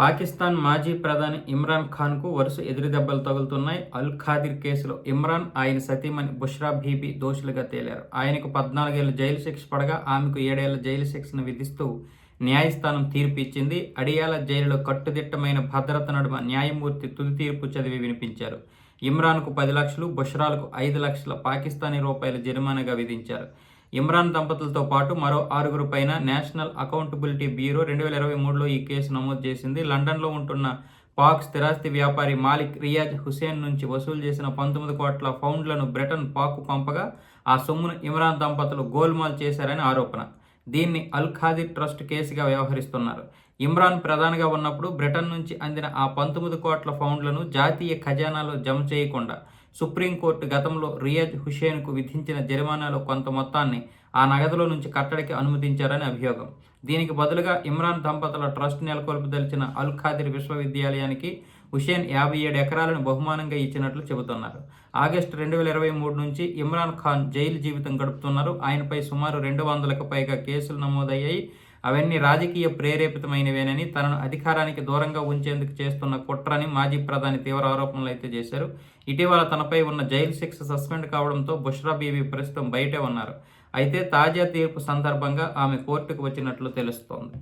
పాకిస్తాన్ మాజీ ప్రధాని ఇమ్రాన్ ఖాన్కు వరుస ఎదురుదెబ్బలు తగులుతున్నాయి. అల్ ఖాదిర్ కేసులో ఇమ్రాన్ ఆయన సతీమణి బుష్రా బీబీ దోషులుగా తేలారు. ఆయనకు పద్నాలుగేళ్ళ జైలు శిక్ష పడగా ఆమెకు ఏడేళ్ళ జైలు శిక్షను విధిస్తూ న్యాయస్థానం తీర్పు ఇచ్చింది. అడియాల జైలులో కట్టుదిట్టమైన భద్రత నడుమ న్యాయమూర్తి తుది తీర్పు చదివి వినిపించారు. ఇమ్రాన్కు పది లక్షలు బుష్రాలకు ఐదు లక్షల పాకిస్తానీ రూపాయల జరిమానాగా విధించారు. ఇమ్రాన్ దంపతులతో పాటు మరో ఆరుగురు పైన నేషనల్ అకౌంటబిలిటీ బ్యూరో రెండు వేల ఇరవై మూడులో ఈ కేసు నమోదు చేసింది. లండన్లో ఉంటున్న పాక్ స్థిరాస్తి వ్యాపారి మాలిక్ రియాజ్ హుసేన్ నుంచి వసూలు చేసిన పంతొమ్మిది కోట్ల పౌండ్లను బ్రిటన్ పాక్ పంపగా ఆ సొమ్మును ఇమ్రాన్ దంపతులు గోల్మాల్ చేశారని ఆరోపణ. దీన్ని అల్ ఖాదిర్ ట్రస్ట్ కేసుగా వ్యవహరిస్తున్నారు. ఇమ్రాన్ ప్రధానిగా ఉన్నప్పుడు బ్రిటన్ నుంచి అందిన ఆ పంతొమ్మిది కోట్ల పౌండ్లను జాతీయ ఖజానాలో జమ చేయకుండా సుప్రీంకోర్టు గతంలో రియాజ్ హుషేన్కు విధించిన జరిమానాలో కొంత మొత్తాన్ని ఆ నగదులో నుంచి కట్టడికి అనుమతించారని అభియోగం. దీనికి బదులుగా ఇమ్రాన్ దంపతుల ట్రస్ట్ నెలకొల్పదలిచిన అల్ ఖాదిర్ విశ్వవిద్యాలయానికి హుషేన్ యాభై ఏడు ఎకరాలను బహుమానంగా ఇచ్చినట్లు చెబుతున్నారు. ఆగస్టు రెండు వేల ఇరవై మూడు నుంచి ఇమ్రాన్ ఖాన్ జైలు జీవితం గడుపుతున్నారు. ఆయనపై సుమారు రెండు వందలకు పైగా కేసులు నమోదయ్యాయి. అవన్నీ రాజకీయ ప్రేరేపితమైనవేనని తనను అధికారానికి దూరంగా ఉంచేందుకు చేస్తున్న కుట్రని మాజీ ప్రధాని తీవ్ర ఆరోపణలు అయితే చేశారు. ఇటీవల తనపై ఉన్న జైలు శిక్ష సస్పెండ్ కావడంతో బుష్రా బీబీ ప్రస్తుతం బయటే ఉన్నారు. అయితే తాజా తీర్పు సందర్భంగా ఆమె కోర్టుకు వచ్చినట్లు తెలుస్తోంది.